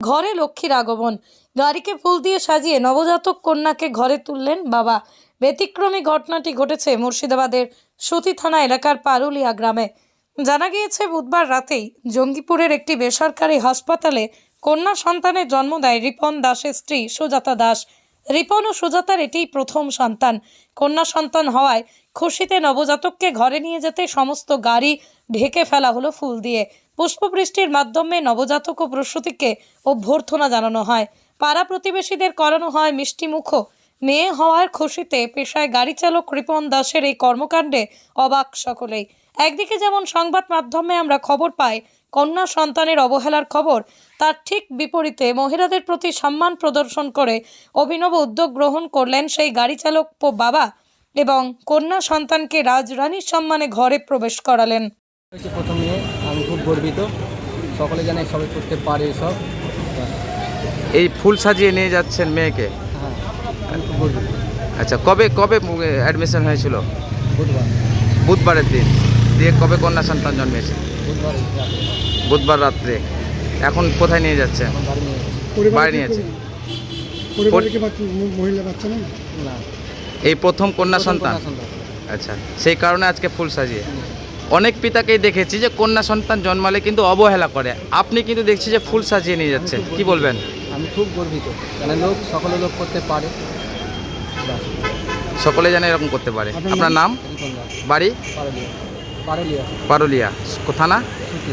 ঘরে লক্ষ্মীর আগমন। গাড়িকে ফুল দিয়ে সাজিয়ে নবজাতক কন্যাকে ঘরে তুললেন বাবা। ব্যতিক্রমী ঘটনাটি ঘটেছে মুর্শিদাবাদের সুতি থানা এলাকার পারুলিয়া গ্রামে। জানা গিয়েছে, বুধবার রাতেই জঙ্গিপুরের একটি বেসরকারি হাসপাতালে কন্যা সন্তানের জন্ম দেয় রিপন দাসের স্ত্রী সুজাতা দাস। রিপন ও সুজাতার এটিই প্রথম সন্তান। কন্যা সন্তান হওয়ায় খুশিতে নবজাতককে ঘরে নিয়ে যেতে সমস্ত গাড়ি ঢেকে ফেলা হলো ফুল দিয়ে। পুষ্পবৃষ্টির মাধ্যমে নবজাতক ও প্রসূতিকে অভ্যর্থনা জানানো হয়। পাড়া প্রতিবেশীদের করানো হয় মিষ্টি মুখো। মেয়ে হওয়ার খুশিতে পেশায় গাড়ি চালক রিপন দাসের এই কর্মকাণ্ডে অবাক সকলেই। একদিকে যেমন সংবাদ মাধ্যমে আমরা খবর পাই, কন্যা সন্তানের অবহেলার খবর, তার ঠিক বিপরীতে মহিলাদের প্রতি সম্মান প্রদর্শন করে অভিনব উদ্যোগ গ্রহণ করলেন সেই গাড়ি চালক বাবা এবং কন্যা সন্তানকে রাজরানীর সম্মানে ঘরে প্রবেশ করালেন। হয়েছে প্রথমে আমি খুব গর্বিত। সকলে জানে সবাই করতে পারে সব। এই ফুল সাজিয়ে নিয়ে যাচ্ছেন মেয়েকে? হ্যাঁ আমি খুব গর্বিত। আচ্ছা কবে কবে অ্যাডমিশন হয়েছিল? বুধবার। বুধবারের দিন। দিয়ে কবে কন্যা সন্তান জন্মেছে? বুধবার বুধবার রাত্রে। এখন কোথায় নিয়ে যাচ্ছে? বাড়ি নিয়ে মহিলা বাচ্চা নেই? না। এই প্রথম কন্যা কন্যা সন্তান। আচ্ছা সেই কারণে আজকে ফুল সাজিয়ে? অনেক পিতাকেই দেখেছি যে কন্যা সন্তান জন্মালে কিন্তু অবহেলা করে। আপনি কিন্তু দেখছি যে ফুল সাজিয়ে নিয়ে যাচ্ছেন কি বলবেন? আমি খুব গর্বিত। মানে লোক সকলে লোক করতে পারে। সকলে যেন এরকম করতে পারে। আপনার নাম? বাড়ি? পারলিয়া। পারলিয়া। থানা? সুতি